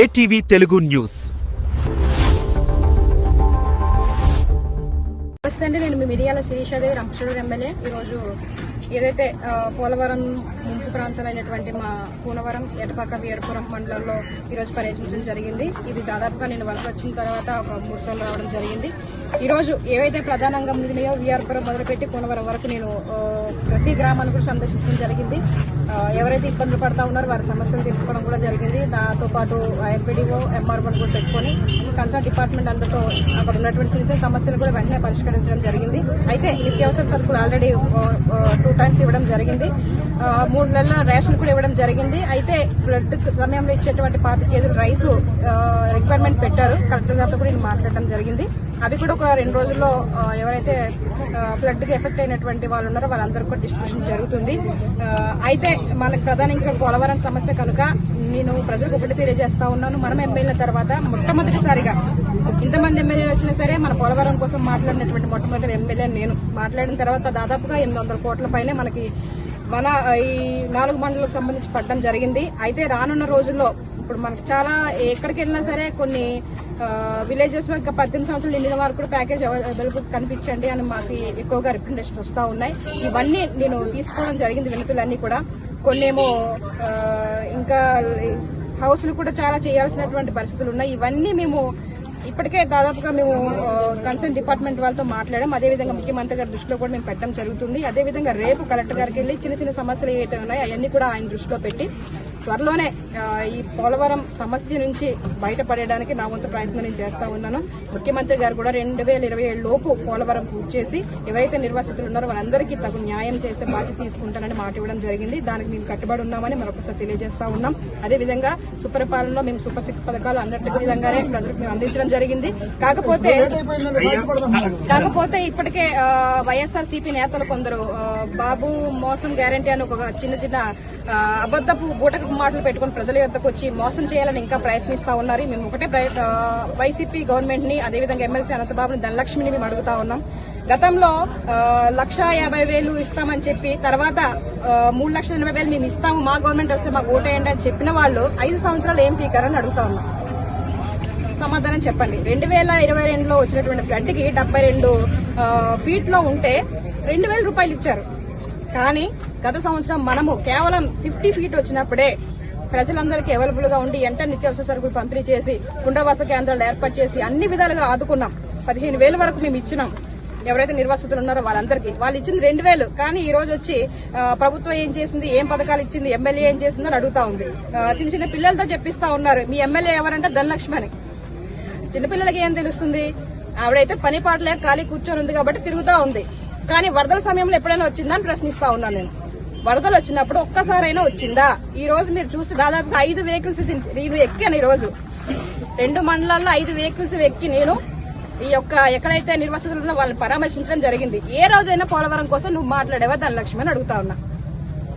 ATV Telugu news. నమస్తే అండి నేను మీ మిరియాల శిరీషాదేవి రంపచూడూరు ఎమ్మెల్యే. ఈరోజు ఏదైతే పోలవరం ముంపు ప్రాంతమైనటువంటి మా కూనవరం ఎటపాక వీరపురం మండలంలో ఈరోజు పర్యటించడం జరిగింది. ఇది దాదాపుగా నేను వలస వచ్చిన తర్వాత ఒక మూడు సార్లు రావడం జరిగింది. ఈరోజు ఏవైతే ప్రధానంగా ఉన్నాయో వీఆర్పురం మొదలుపెట్టి కూనవరం వరకు నేను ప్రతి గ్రామాన్ని కూడా సందర్శించడం జరిగింది. ఎవరైతే ఇబ్బందులు పడతా ఉన్నారో వారి సమస్యలు తెలుసుకోవడం కూడా జరిగింది. దాంతో పాటు ఎంపీడీఓ ఎంఆర్ఓ కూడా పెట్టుకొని కన్సర్న్ డిపార్ట్మెంట్ అందరితో అక్కడ ఉన్నటువంటి చిన్న చిన్న సమస్యలు కూడా వెంటనే పరిష్కరించడం జరిగింది. అయితే నిత్యావసర సరుకులు ఆల్రెడీ టూ టైమ్స్ ఇవ్వడం జరిగింది. మూడు నెలల రేషన్ కూడా ఇవ్వడం జరిగింది. అయితే ఫ్లడ్ సమయంలో ఇచ్చేటువంటి పాత కేజీలు రైస్ రిక్వైర్మెంట్ పెట్టారు. కలెక్టర్ గారితో కూడా నేను మాట్లాడడం జరిగింది. అవి కూడా ఒక రెండు రోజుల్లో ఎవరైతే ఫ్లడ్కి ఎఫెక్ట్ అయినటువంటి వాళ్ళు ఉన్నారో వాళ్ళందరికీ కూడా డిస్ట్రిబ్యూషన్ జరుగుతుంది. అయితే మనకు ప్రధానంగా పోలవరం సమస్య కనుక నేను ప్రజలకు ఒకటి తెలియజేస్తా ఉన్నాను. మనం ఎమ్మెల్యే తర్వాత మొట్టమొదటిసారిగా ఇంతమంది ఎమ్మెల్యేలు వచ్చినా సరే మన పోలవరం కోసం మాట్లాడినటువంటి మొట్టమొదటి ఎమ్మెల్యే నేను. మాట్లాడిన తర్వాత దాదాపుగా ఎనిమిది వందల కోట్ల పైనే మనకి మన ఈ నాలుగు మండలకు సంబంధించి పడడం జరిగింది. అయితే రానున్న రోజుల్లో ఇప్పుడు మనకు చాలా ఎక్కడికి వెళ్ళినా సరే కొన్ని విలేజెస్లో ఇంకా పద్దెనిమిది సంవత్సరాలు నిండిన వారు కూడా ప్యాకేజ్ అవైలబుల్ కనిపించండి అని మాకు ఎక్కువగా రిప్రజెంటేషన్ వస్తూ ఉన్నాయి. ఇవన్నీ నేను తీసుకోవడం జరిగింది వినతులన్నీ కూడా. కొన్ని ఏమో ఇంకా హౌస్లు కూడా చాలా చేయాల్సినటువంటి పరిస్థితులు ఉన్నాయి. ఇవన్నీ మేము ఇప్పటికే దాదాపుగా మేము కన్సర్న్ డిపార్ట్మెంట్ వాళ్ళతో మాట్లాడాం. అదేవిధంగా ముఖ్యమంత్రి గారి దృష్టిలో కూడా మేము పెట్టడం జరుగుతుంది. అదేవిధంగా రేపు కలెక్టర్ గారికి వెళ్ళి చిన్న చిన్న సమస్యలు ఏవైతే ఉన్నాయో అవన్నీ కూడా ఆయన దృష్టిలో పెట్టి త్వరలోనే ఈ పోలవరం సమస్య నుంచి బయటపడేయడానికి నా వంతు ప్రయత్నం నేను చేస్తా ఉన్నాను. ముఖ్యమంత్రి గారు కూడా రెండు వేల ఇరవై ఏడు లోపు పోలవరం పూర్తి చేసి ఎవరైతే నిర్వాసితులు ఉన్నారో వాళ్ళందరికీ తగు న్యాయం చేసే బాధ్యత తీసుకుంటానని మాట ఇవ్వడం జరిగింది. దానికి మేము కట్టుబడి ఉన్నామని మరొకసారి తెలియజేస్తా ఉన్నాం. అదేవిధంగా సుపరిపాలనలో మేము సూపర్ సిక్స్ పథకాలు అన్నట్టు విధంగానే ప్రజలకు మేము అందించడం జరిగింది. కాకపోతే కాకపోతే ఇప్పటికే వైఎస్ఆర్ సిపి నేతలు కొందరు బాబు మోసం గ్యారంటీ అని ఒక చిన్న చిన్న అబద్దపు బూటకు మాటలు పెట్టుకుని ప్రజల యొక్కకు వచ్చి మోసం చేయాలని ఇంకా ప్రయత్నిస్తా ఉన్నారు. మేము ఒకటే ప్రయత్- వైసీపీ గవర్నమెంట్ని అదేవిధంగా ఎమ్మెల్సీ అనంతబాబుని ధనలక్ష్మిని మేము అడుగుతా ఉన్నాం. గతంలో లక్షా లక్ష యాభై వేలు ఇస్తామని చెప్పి తర్వాత మూడు లక్షల ఎనభై వేలు మేము ఇస్తాము మా గవర్నమెంట్ వస్తే మాకు ఓటేయండి అని చెప్పిన వాళ్ళు ఐదు సంవత్సరాలు ఏం పీకారని అడుగుతా ఉన్నాం. సమాధానం చెప్పండి. రెండు వేల ఇరవై రెండులో వచ్చినటువంటి ఫ్లడ్కి డెబ్బై రెండు ఫీట్లో ఉంటే రెండు వేల రూపాయలు ఇచ్చారు. కానీ గత సంవత్సరం మనము కేవలం ఫిఫ్టీ ఫీట్ వచ్చినప్పుడే ప్రజలందరికీ అవైలబుల్గా ఉండి ఎంట నిత్యావసర సరుకులు పంపిణీ చేసి పునరావాస కేంద్రాలు ఏర్పాటు చేసి అన్ని విధాలుగా ఆదుకున్నాం. పదిహేను వేల వరకు మేము ఇచ్చినాం. ఎవరైతే నిర్వాసితులు ఉన్నారో వాళ్ళందరికీ. వాళ్ళు ఇచ్చింది రెండు వేలు. కానీ ఈ రోజు వచ్చి ప్రభుత్వం ఏం చేసింది? ఏం పథకాలు ఇచ్చింది? ఎమ్మెల్యే ఏం చేసిందో అని అడుగుతా ఉంది. చిన్న చిన్న పిల్లలతో చెప్పిస్తా ఉన్నారు. మీ ఎమ్మెల్యే ఎవరంటే ధనలక్ష్మి అని. చిన్నపిల్లలకి ఏం తెలుస్తుంది? ఆవిడైతే పని పాటలే ఖాళీ కూర్చొని ఉంది కాబట్టి తిరుగుతా ఉంది. కానీ వరదల సమయంలో ఎప్పుడైనా వచ్చిందని ప్రశ్నిస్తా ఉన్నాను నేను. వరదలు వచ్చినప్పుడు ఒక్కసారైనా వచ్చిందా? ఈ రోజు మీరు చూస్తే దాదాపుగా ఐదు వెహికల్స్ నేను ఎక్కాను ఈ రోజు రెండు మండలాల్లో ఐదు వెహికల్స్ ఎక్కి నేను ఈ యొక్క ఎక్కడైతే నిర్వసితులు ఉన్నా వాళ్ళని పరామర్శించడం జరిగింది. ఏ రోజైనా పోలవరం కోసం నువ్వు మాట్లాడేవా? ధనలక్ష్మి అని అడుగుతా ఉన్నా.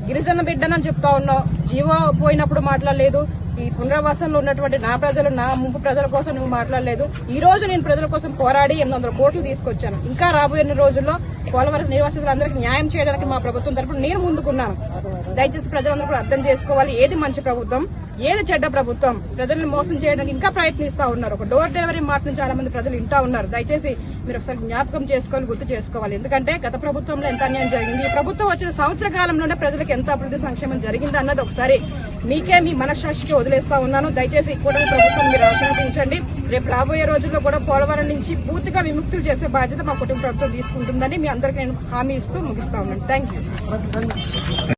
గిరిజన బిడ్డనని చెప్తా ఉన్నావు. జీవో పోయినప్పుడు మాట్లాడలేదు. ఈ పునరావాసంలో ఉన్నటువంటి నా ప్రజలు నా ముంపు ప్రజల కోసం నువ్వు మాట్లాడలేదు. ఈ రోజు నేను ప్రజల కోసం పోరాడి ఎనిమిది వందల కోట్లు తీసుకొచ్చాను. ఇంకా రాబోయే రోజుల్లో పోలవరం నిర్వాసితులందరికీ న్యాయం చేయడానికి మా ప్రభుత్వం తరపున నేను ముందుకున్నాను. దయచేసి ప్రజలందరూ అర్థం చేసుకోవాలి. ఏది మంచి ప్రభుత్వం? ఏది చెడ్డ ప్రభుత్వం? ప్రజలను మోసం చేయడానికి ఇంకా ప్రయత్నిస్తూ ఉన్నారు. ఒక డోర్ డెలివరీ మాటను చాలా మంది ప్రజలు వింటా ఉన్నారు. దయచేసి మీరు ఒకసారి జ్ఞాపకం చేసుకోవాలి గుర్తు చేసుకోవాలి. ఎందుకంటే గత ప్రభుత్వంలో ఎంత అన్యాయం జరిగింది? ఈ ప్రభుత్వం వచ్చిన సంవత్సర కాలంలోనే ప్రజలకు ఎంత అభివృద్ధి సంక్షేమం జరిగింది అన్నది ఒకసారి మీకే మీ మనస్సాక్షికి వదిలేస్తా ఉన్నాను. దయచేసి కూడా ప్రభుత్వం మీరు ఆశీర్వదించండి రేపు రాబోయే రోజుల్లో కూడా పోలవరం నుంచి పూర్తిగా విముక్తులు చేసే బాధ్యత మా కుటుంబ ప్రభుత్వం తీసుకుంటుందని మీ అందరికీ నేను హామీ ఇస్తూ ముగిస్తా ఉన్నాను. Thank you